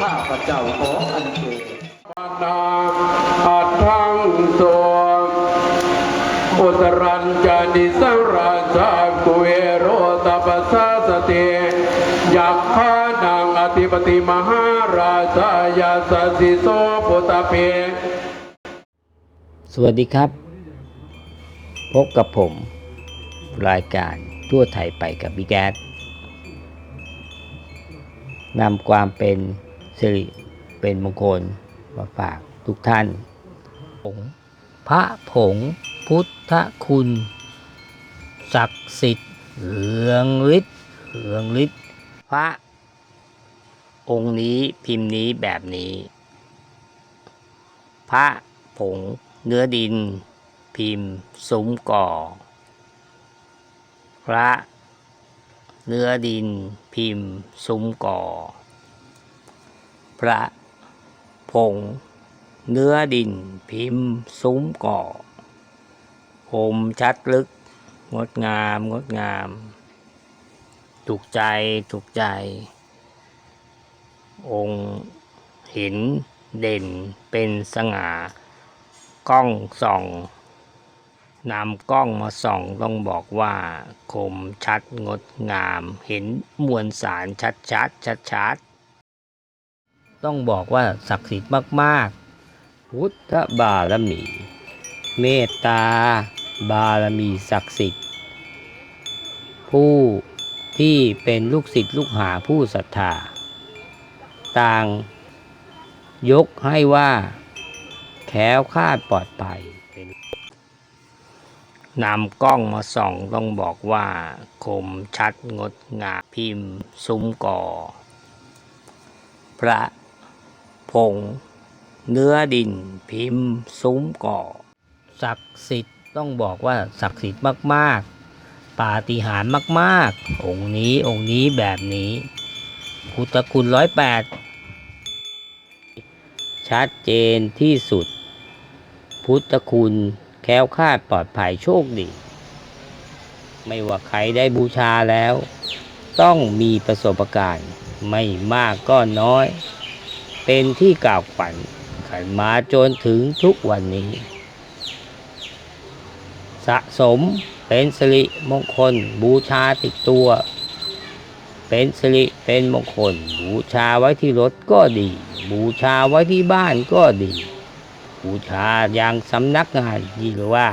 ข้าพระเจ้าขออัญเชิญนาอัดทังตัวอุตรัญจานิสราชากุเอโรตปัสสะสติยักขานังอธิปติมหาราชายาสสิโสปุตเปสวัสดีครับ พบกับผม รายการทั่วไทยไปกับบิ๊กแอด นำความเป็นสิริเป็นมงคลมาฝากทุกท่านผงพระผงพุทธคุณ ศักดิ์สิทธิ์เรืองฤทธิ์เรืองฤทธิ์พระองค์นี้พิมพ์นี้แบบนี้ พระผงเนื้อดิน พิมพ์ซุ้มก่อ พระ เนื้อดิน พิมพ์ ซุ้มก่อ พระผง เนื้อดิน พิมพ์ ซุ้มก่อคมชัดลึก งดงาม งดงาม ถูกใจ ถูกใจ องค์ห็นเด่นเป็นสง่า กล้องส่อง นำกล้องมาส่องต้องบอกว่าคมชัดงดงาม เห็นมวลสารชัดชัดชัดชัดต้องบอกว่าศักดิ์สิทธิ์มาก ๆ พุทธบารมี เมตตา บารมีศักดิ์สิทธิ์ ผู้ที่เป็นลูกศิษย์ลูกหาผู้ศรัทธา ต่างยกให้ว่าแคล้วคาดปลอดภัย นำกล้องมาส่องต้องบอกว่าคมชัดงดงามพิมพ์ ซุ้มก่อ พระผงเนื้อดินพิมพ์ ซุ้มก่อ ศักดิ์สิทธิ์ต้องบอกว่าศักดิ์สิทธิ์มากๆ ปาฏิหาริย์มากๆ องค์นี้องค์นี้แบบนี้พุทธคุณร้อยแปดชัดเจนที่สุด พุทธคุณ แค้วคาดปลอดภัยโชคดี ไม่ว่าใครได้บูชาแล้ว ต้องมีประสบการณ์ไม่มากก็น้อย เป็นที่กล่าวฝันขันมาจนถึงทุกวันนี้ สะสมเป็นสิริมงคลบูชาติดตัว เป็นสิริเป็นมงคล บูชาไว้ที่รถก็ดี บูชาไว้ที่บ้านก็ดี บูชาอย่างสำนักงานที่เรียกว่า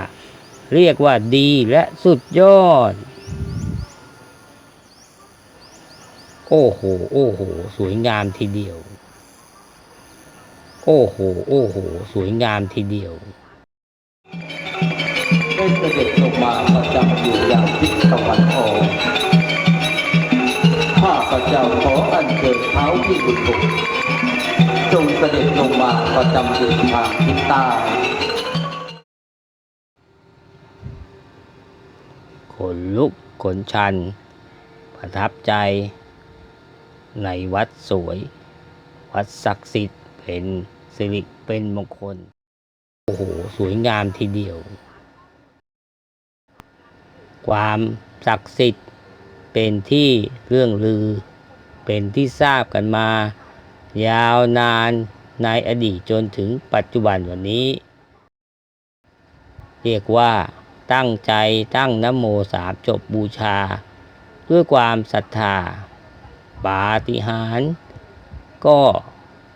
เรียกว่าดีและสุดยอด โอ้โห โอ้โห สวยงามทีเดียว โอ้โห โอ้โห สวยงามทีเดียวได้เสด็จลงมาประจำอยู่อย่างทิศตะวันออกข้าพระเจ้าขออัญเชิญเท้าที่บุตร จงเสด็จลงมาประจำอยู่ทางทิศใต้ขนลุกขนชัน ประทับใจ ในวัดสวย วัดศักดิ์สิทธิ์เป็นสิริเป็นมงคล โอ้โห สวยงามทีเดียว ความศักดิ์สิทธิ์เป็นที่เรื่องลือ เป็นที่ทราบกันมา ยาวนานในอดีตจนถึงปัจจุบันวันนี้ เรียกว่าตั้งใจตั้งนโมสามจบบูชา ด้วยความศรัทธาปาฏิหาริย์ก็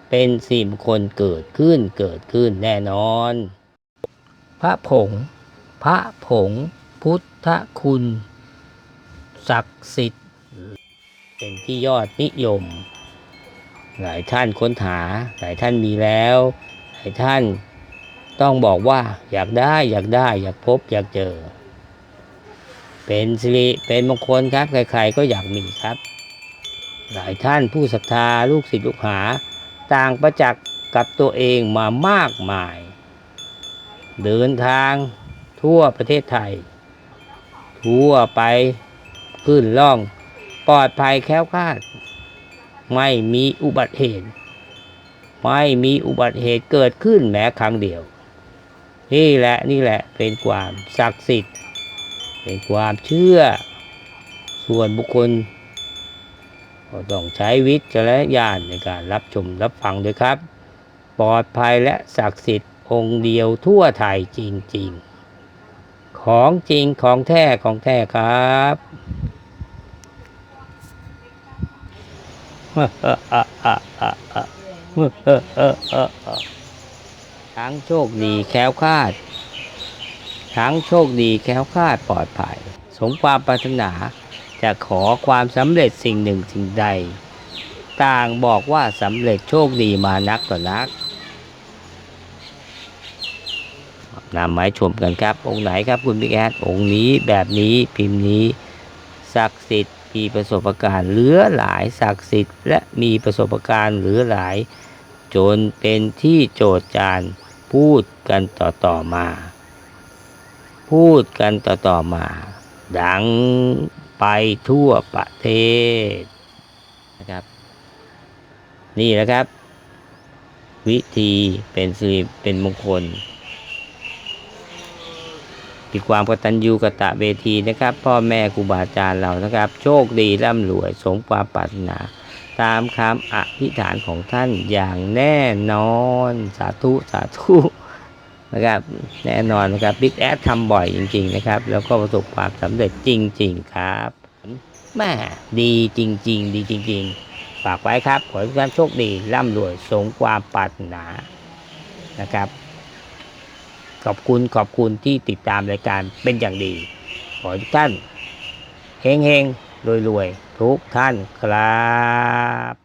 เป็นสิ่งมคลเกิดขึ้นเกิดขึ้นแน่นอน พระผง พระผงพุทธคุณ ศักดิ์สิทธิ์ เป็นที่ยอดนิยม หลายท่านค้นหา หลายท่านมีแล้ว หลายท่านต้องบอกว่าอยากได้อยากได้อยากพบอยากเจอ เป็นสิริเป็นมงคลครับใครๆก็อยากมีครับ หลายท่านผู้ศรัทธาลูกศิษย์ลูกหา ต่างประจักษ์กับตัวเองมามากมาย เดินทางทั่วประเทศไทย ทั่วไปขึ้นล่องปลอดภัยแค้วคลาด ไม่มีอุบัติเหตุ ไม่มีอุบัติเหตุเกิดขึ้นแม้ครั้งเดียว นี่แหละนี่แหละเป็นความศักดิ์สิทธิ์ เป็นความเชื่อ ส่วนบุคคลก็ต้องใช้วิจารณญาณในการรับชมรับฟังด้วยครับ ปลอดภัยและศักดิ์สิทธิ์องค์เดียวทั่วไทยจริง ๆ ของจริงของแท้ของแท้ครับ ทั้งโชคดีแค้วคาดทั้งโชคดีแค้วคาดปลอดภัย สมความปรารถนาจะขอความสำเร็จสิ่งหนึ่งสิ่งใด ต่างบอกว่าสำเร็จโชคดีมานักต่อนักนำมาชมกันครับ องค์ไหนครับคุณบิ๊กแอดองค์นี้แบบนี้พิมพ์นี้ ศักดิ์สิทธิ์ มีประสบการณ์เหลือหลายศักดิ์สิทธิ์ และมีประสบการณ์เหลือหลาย จนเป็นที่โจทย์จานพูดกันต่อๆมา พูดกันต่อๆมา ดังไปทั่วประเทศนะครับ นี่แหละครับ วิธีเป็นสิริเป็นมงคล มีความกตัญญูกตะเวทีนะครับ พ่อแม่ครูบาอาจารย์เรานะครับ โชคดีร่ำรวยสมความปรารถนา ตามคำอธิษฐานของท่านอย่างแน่นอนสาธุสาธุนะครับแน่นอนนะครับบิ๊กแอดทำบ่อยจริง ๆ นะครับ แล้วก็ประสบความสำเร็จจริง ๆ ครับแม่ดีจริง ๆ ดีจริง ๆ ฝากไว้ครับ ขอให้ทุกท่านโชคดีร่ำรวยสมความปรารถนานะครับ ขอบคุณขอบคุณที่ติดตามรายการเป็นอย่างดี ขอทุกท่านเฮงเฮงรวยรวยทุกท่านครับ